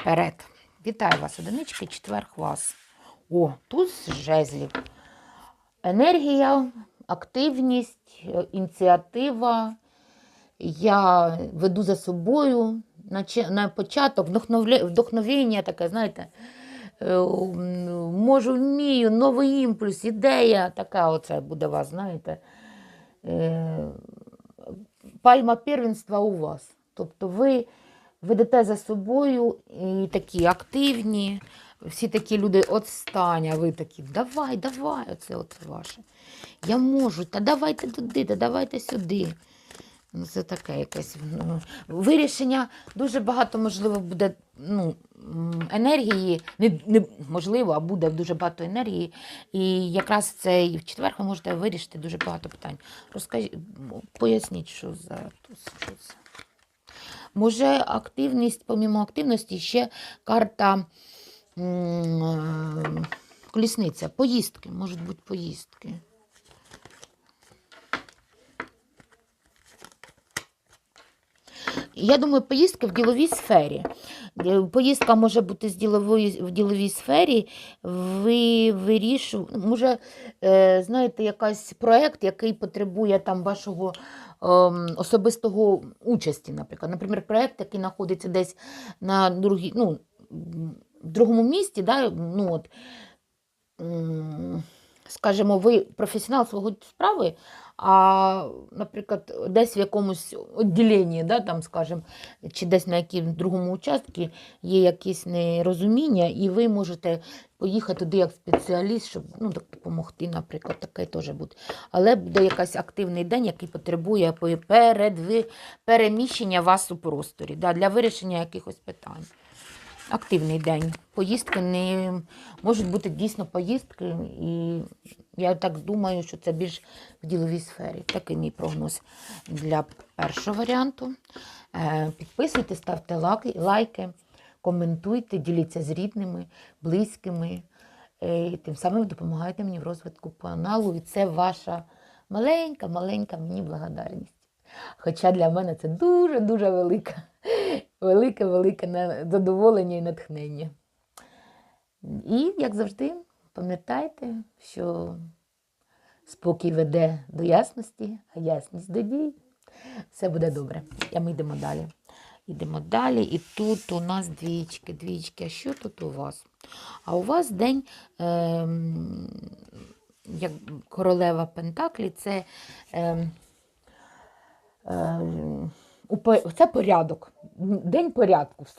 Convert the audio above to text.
Вперед. Вітаю вас, одинички, четверг вас. О, тут жезлів. Енергія, активність, е, ініціатива. Я веду за собою на, початок вдохновення таке, знаєте, е, можу, вмію, новий імпульс, ідея така оце буде у вас, знаєте. Е, Пальма первенства у вас. Тобто ви ведете за собою і такі активні, всі такі люди, от стань, а ви такі, давай, давай, оце, оце ваше. Я можу, та давайте туди, та давайте сюди. Ну, це таке якесь ну, вирішення. Дуже багато, можливо, буде ну, енергії, не, не, можливо, а буде дуже багато енергії. І якраз це і в четвер ви можете вирішити дуже багато питань. Розкажіть, поясніть, що за туз, що це. Може, активність, помімо активності, ще карта е, колісниця, поїздки, можуть бути поїздки. Я думаю, поїздки в діловій сфері. Е, Поїздка може бути з ділової, в діловій сфері. Ви вирішуєте, може, е, знаєте, якийсь проєкт, який потребує там вашого ем, особистого участі, наприклад. Наприклад, проєкт, який знаходиться десь на другій, ну, в другому місті, да, ну, от, скажімо, ви професіонал свого справи, а, наприклад, десь в якомусь відділенні, да, там, скажімо, чи десь на якомусь другому участку є якесь нерозуміння, і ви можете поїхати туди як спеціаліст, щоб ну, допомогти, наприклад, таке теж буде. Але буде якийсь активний день, який потребує пе- передви- переміщення вас у просторі да, для вирішення якихось питань. Активний день. Поїздки не можуть бути дійсно поїздки, і я так думаю, що це більш в діловій сфері. Такий мій прогноз для першого варіанту. Е, Підписуйтесь, ставте лайки, коментуйте, діліться з рідними, близькими. Е, І тим самим допомагаєте мені в розвитку каналу. І це ваша маленька, маленька мені благодарність. Хоча для мене це дуже-дуже велика, велике, велике задоволення і натхнення. І, як завжди, пам'ятайте, що спокій веде до ясності, а ясність до дій. Все буде добре. А ми йдемо далі. Йдемо далі. І тут у нас двічки. Двічки. А що тут у вас? А у вас день, ем, як королева Пентаклі, це. У по- це порядок. День порядку.